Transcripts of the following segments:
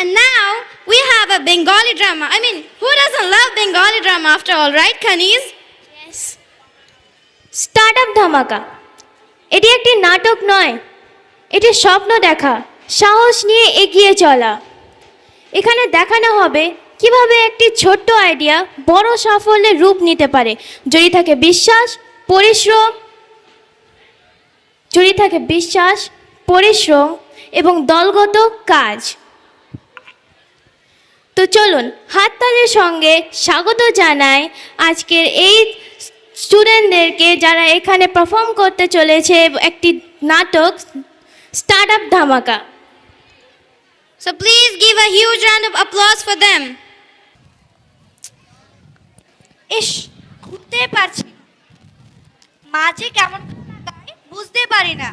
And now we have a Bengali drama. I mean, who doesn't love Bengali drama after all, right, Kanis? Yes. Startup Dhamaka এটি একটি নাটক নয়। এটি স্বপ্ন দেখা। সাহস নিয়ে এগিয়ে চলা। এখানে দেখানো হবে কীভাবে একটি ছোট্ট আইডিয়া বড় সাফল্যের রূপ নিতে পারে। যদি থাকে বিশ্বাস পরিশ্রম। যদি থাকে বিশ্বাস পরিশ্রম এবং দলগত কাজ। তো চলুন হাততালির সঙ্গে স্বাগত জানাই আজকের এই স্টুডেন্টদেরকে যারা এখানে পারফর্ম করতে চলেছে একটি নাটক startup Dhamaka So please give a huge round of applause for them. ইস ঘুরতে পারছি মাঝে কেমন বুঝতে পারি না।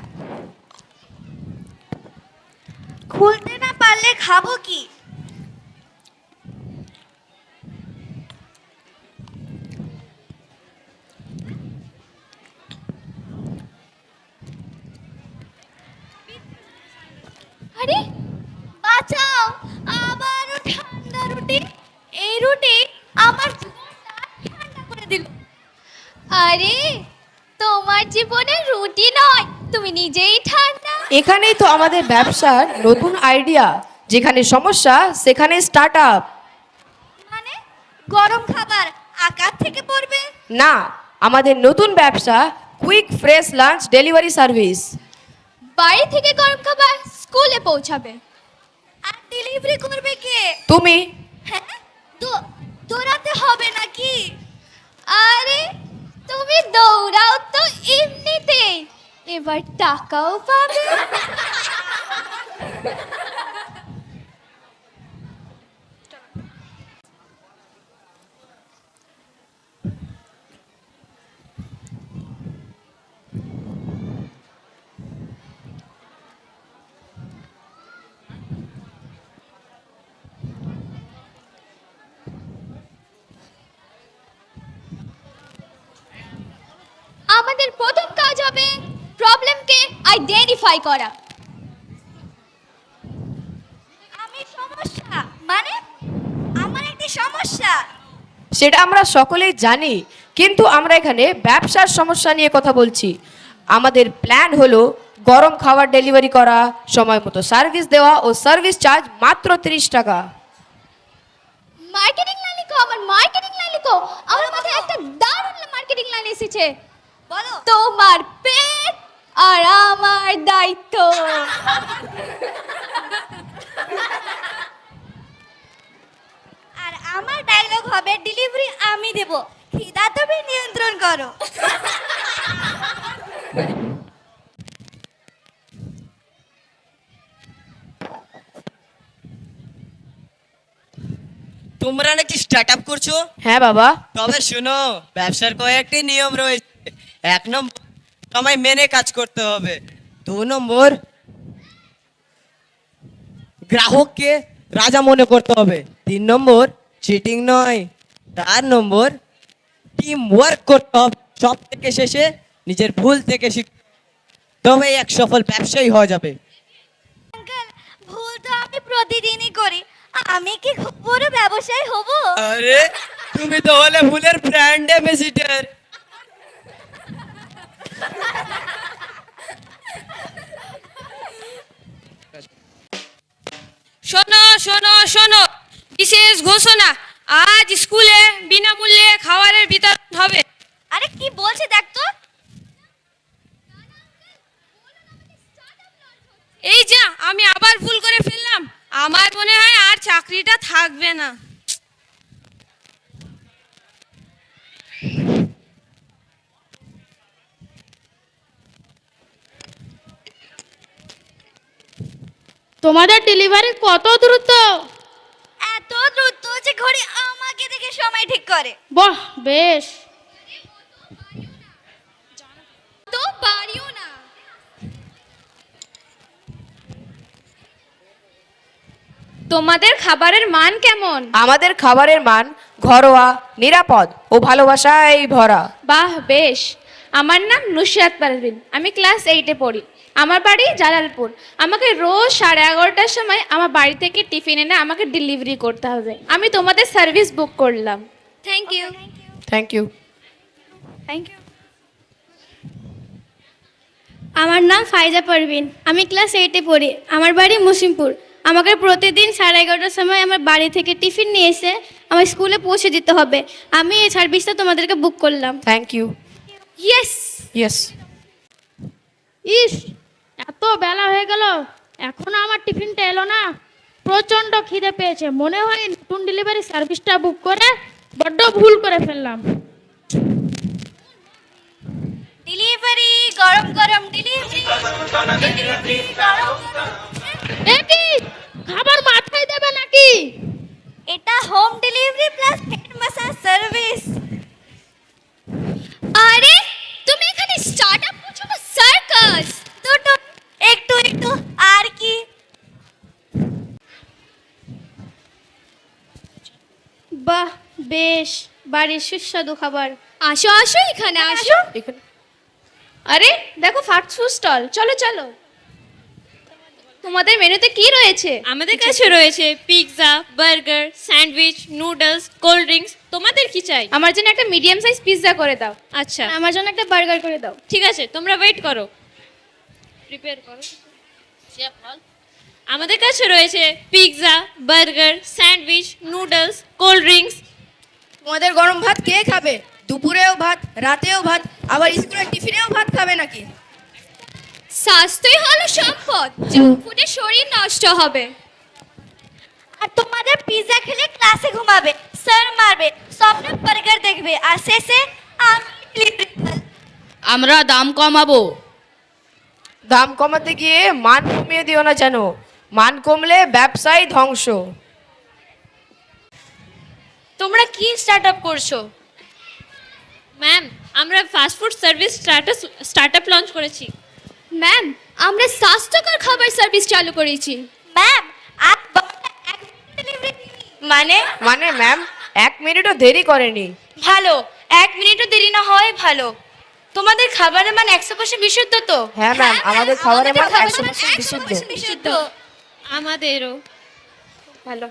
খুলতে না পারলে খাব কি? বাঁচাও। আবারও ঠান্ডা রুটি। এই রুটি আমার জীবনটা ঠান্ডা করে দিল। আরে তোমার জীবনে রুটি নয় তুমি নিজেই ঠান্ডা। এখানেই তো আমাদের ব্যবসার নতুন আইডিয়া যেখানে সমস্যা সেখানে স্টার্ট আপ মানে গরম খাবার আকাশ থেকে পড়বে? না আমাদের নতুন ব্যবসা quick fresh lunch delivery service বাড়ি থেকে গরম খাবার স্কুলে পৌঁছাবে। ডেলিভারি করবে কে? তুমি। হ্যাঁ? তো দৌড়াতে হবে নাকি? আরে তুমি দৌড়াও তো এমনিতেই। এবার টাকাও পাবে। আমাদের প্রথম কাজ হবে প্রবলেমকে আইডেন্টিফাই করা। আমি সমস্যা মানে? আমার একটি সমস্যা। সেটা আমরা সকলেই জানি কিন্তু আমরা এখানে ব্যবসার সমস্যা নিয়ে কথা বলছি। আমাদের প্ল্যান হলো গরম খাবার ডেলিভারি করা সময় মতো সার্ভিস দেওয়া ও সার্ভিস চার্জ মাত্র তিরিশ টাকা। মার্কেটিং লাইন লিখো আমার মার্কেটিং লাইন লিখো। আমার মাথায় একটা দারুণ মার্কেটিং লাইন এসেছে। বলো। তোমার পেট আর আমার দায়িত্ব। আর আমার ডায়লগ হবে ডেলিভারি আমি দেব। খিদা তুমি নিয়ন্ত্রণ করো। তোমরা নাকি স্টার্ট আপ করছ? হ্যাঁ বাবা। তবে শুনো ব্যবসার কয়েকটি নিয়ম রয়েছে। এক নম্বর তোমায় মেনে কাজ করতে হবে। দু নম্বর গ্রাহককে রাজা মনে করতে হবে। তিন নম্বর চিটিং নয়। চার নম্বর টিম ওয়ার্ক করতে হবে। সব থেকে শেষে নিজের ভুল থেকে শিখ তবে এক সফল ব্যবসায়ী হওয়া যাবে। ভুল তো আমি প্রতিদিনই করি। আমি কি খুব বড় ব্যবসায়ী হব? আরে তুমি তো হলে ভুলের ব্র্যান্ড অ্যাম্বাসিডার শোনো শোনো। বিশেষ ঘোষণা আজ স্কুলে বিনামূল্যে খাবারের বিতরণ হবে। আরে কি বলছে দেখ তো। এই যা আমি আবার ভুল করে ফেললাম। আমার মনে হয় আর চাকরিটা থাকবে না। তোমাদের ডেলিভারি কত দ্রুত? এত দ্রুত যে ঘড়ি আমাকে দেখে সময় ঠিক করে। বাহ বেশ। তো পারিও না। তোমাদের খাবারের মান কেমন? আমাদের খাবারের মান ঘরোয়া নিরাপদ ও ভালোবাসায় ভরা। বাহ বেশ। আমার নাম নুসরাত পারভিন। আমি ক্লাস এইটে পড়ি। আমার বাড়ি জালালপুর। আমাকে রোজ সাড়ে এগারোটার সময় আমার বাড়ি থেকে টিফিন এনে আমাকে ডেলিভারি করতে হবে। আমি তোমাদের সার্ভিস বুক করলাম। Thank you thank you thank you আমার নাম ফাইজা পারভিন। আমি ক্লাস এইটে পড়ি। আমার বাড়ি মুসিমপুর। আমাকে প্রতিদিন সাড়ে এগারোটার সময় আমার বাড়ি থেকে টিফিন নিয়ে এসে আমার স্কুলে পৌঁছে দিতে হবে। আমি এই সার্ভিসটা তোমাদেরকে বুক করলাম। থ্যাংক ইউ ইয়েস ইয়েস ইস এত বেলা হয়ে গেল এখনও আমার টিফিনটা এলো না। প্রচণ্ড খিদে পেয়েছে মনে হয় নতুন ডেলিভারি সার্ভিসটা বুক করে বড্ড ভুল করে ফেললাম। ডেলিভারি গরম গরম ডেলিভারি খাবার মাথায় দেবে নাকি? এটা home delivery plus head massage service আরে তুমি এখানে স্টার্টআপ করছ না সার্কাস দুটো একটু একটু আর কি বাহ বেশ বাড়ির সুস্বাদু খাবার। আসো আসো এখানে আসো। এখানে। আরে দেখো ফাস্ট ফুড স্টল চলো চলো। তোমাদের মেনুতে কি রয়েছে? আমাদের কাছে রয়েছে pizza burger sandwich noodles cold drinks. তোমাদের কি চাই? আমার জন্য একটা মিডিয়াম সাইজ পিৎজা করে দাও। আচ্ছা। আমার জন্য একটা বার্গার করে দাও। ঠিক আছে তোমরা ওয়েট করো। প্রিপেয়ার করো। আমাদের কাছে রয়েছে pizza burger sandwich noodles cold drinks. তোমাদের গরম ভাত কে খাবে? দুপুরেও ভাত রাতেও ভাত আবার স্কুলের টিফিনেও ভাত খাবে নাকি? স্বাস্থ্যই হলো সম্পদ জাঙ্ক ফুডে শরীর নষ্ট হবে। আর তোমাদের পিৎজা খেলে ক্লাসে ঘুমাবে স্যার মারবে স্বপ্নে বার্গার দেখবে আর শেষে আমি আমরা দাম কমাবো। দাম কমাতে গিয়ে মান কমিয়ে দিও না যেন। মান কমলে ব্যবসায় ধ্বংস। তোমরা কি স্টার্ট আপ করছ? ম্যাম আমরা fast food service startups startup launch করেছি। ম্যাম আমরা স্বাস্থ্যকর খাবার সার্ভিস চালু করেছি। ম্যাম আপ মানে? মানে ম্যাম এক মিনিটও দেরি করেনি। ভালো এক মিনিটও দেরি না হয় ভালো। তোমাদের খাবারের মান একশো পার্সেন্ট বিশুদ্ধ তো? হ্যাঁ ম্যাম আমাদের খাবারের মান একশো বিশুদ্ধ। 100% বিশুদ্ধ। আমাদেরও। ভালো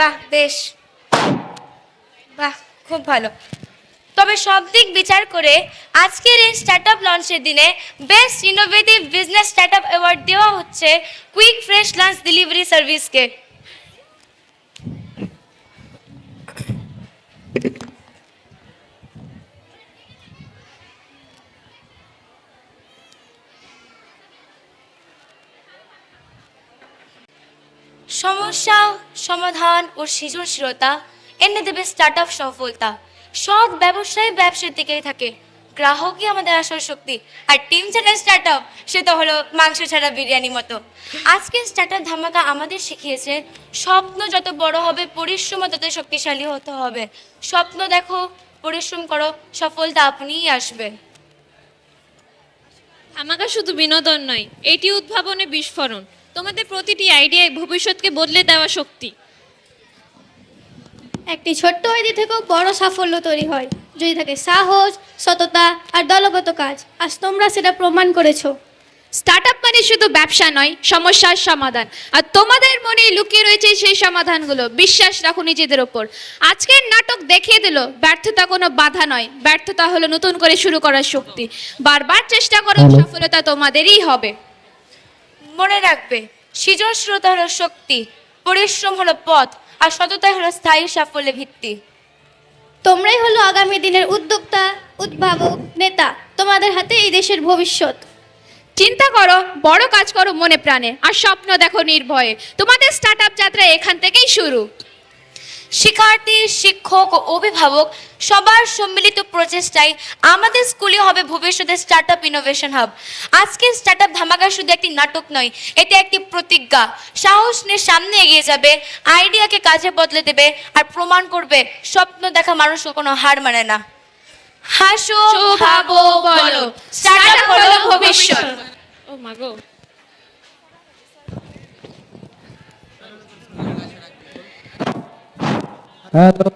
বাহ বেশ। বাহ, খুব ভালো। তবে সব দিক বিচার করে আজকের এই স্টার্টআপ লঞ্চের দিনে best innovative business startup award দেওয়া হচ্ছে কুইক ফ্রেশ লাঞ্চ ডেলিভারি সার্ভিসকে সমস্যা, সমাধান ও সৃজনশীলতা এনে দেবে স্টার্টআপ সফলতা। সৎ ব্যবসায় ব্যবসার দিকেই থাকে। গ্রাহকই আমাদের আসল শক্তি। আর টিম ছাড়া স্টার্টআপ সেটা হলো মাংস ছাড়া বিরিয়ানি মতো। আজকে স্টার্টআপ ধামাকা আমাদের শিখিয়েছে, স্বপ্ন যত বড় হবে, পরিশ্রম তত শক্তিশালী হতে হবে। স্বপ্ন দেখো, পরিশ্রম করো, সফলতা আপনিই আসবে। আমাকে শুধু বিনোদন নয়, এটি উদ্ভাবনে বিস্ফোরণ। তোমাদের প্রতিটি আইডিয়ায় ভবিষ্যৎকে বদলে দেওয়া শক্তি। একটি ছোট্ট আইডি থেকেও বড় সাফল্য তৈরি হয়। যদি থাকে সাহস সততা আর দলগত কাজ আজ তোমরা সেটা প্রমাণ করেছ। স্টার্টআপ মানে শুধু ব্যবসা নয় সমস্যার সমাধান। আর তোমাদের মনে লুকিয়ে রয়েছে সেই সমাধানগুলো। বিশ্বাস রাখো নিজেদের ওপর। আজকের নাটক দেখিয়ে দিল ব্যর্থতা কোনো বাধা নয়। ব্যর্থতা হলো নতুন করে শুরু করার শক্তি। বারবার চেষ্টা করো সফলতা তোমাদেরই হবে। মনে রাখবে সৃজনশীলতা হলো শক্তি পরিশ্রম হলো পথ। আর সততাই হলো স্থায়ী সাফল্যের ভিত্তি। তোমরাই হলো আগামী দিনের উদ্যোক্তা উদ্ভাবক নেতা তোমাদের হাতে এই দেশের ভবিষ্যৎ। চিন্তা করো বড় কাজ করো মনে প্রাণে আর স্বপ্ন দেখো নির্ভয়ে। তোমাদের স্টার্ট আপ যাত্রা এখান থেকেই শুরু। শিক্ষার্থী, শিক্ষক ও অভিভাবক সবার সম্মিলিত প্রচেষ্টায় আমাদের স্কুলে হবে ভবিষ্যতের স্টার্টআপ ইনোভেশন হাব আজকের স্টার্ট আপ ধামাকা শুধু একটি নাটক নয়, এটি একটি প্রতিজ্ঞা। সাহস নিয়ে সামনে এগিয়ে যাবে আইডিয়াকে কাজে বদলে দেবে আর প্রমাণ করবে, স্বপ্ন দেখা মানুষ কোনো হার মানে না। হাসো, ভাবো, বলো স্টার্টআপ হলো ভবিষ্যৎ। ও মাগো হ্যালো।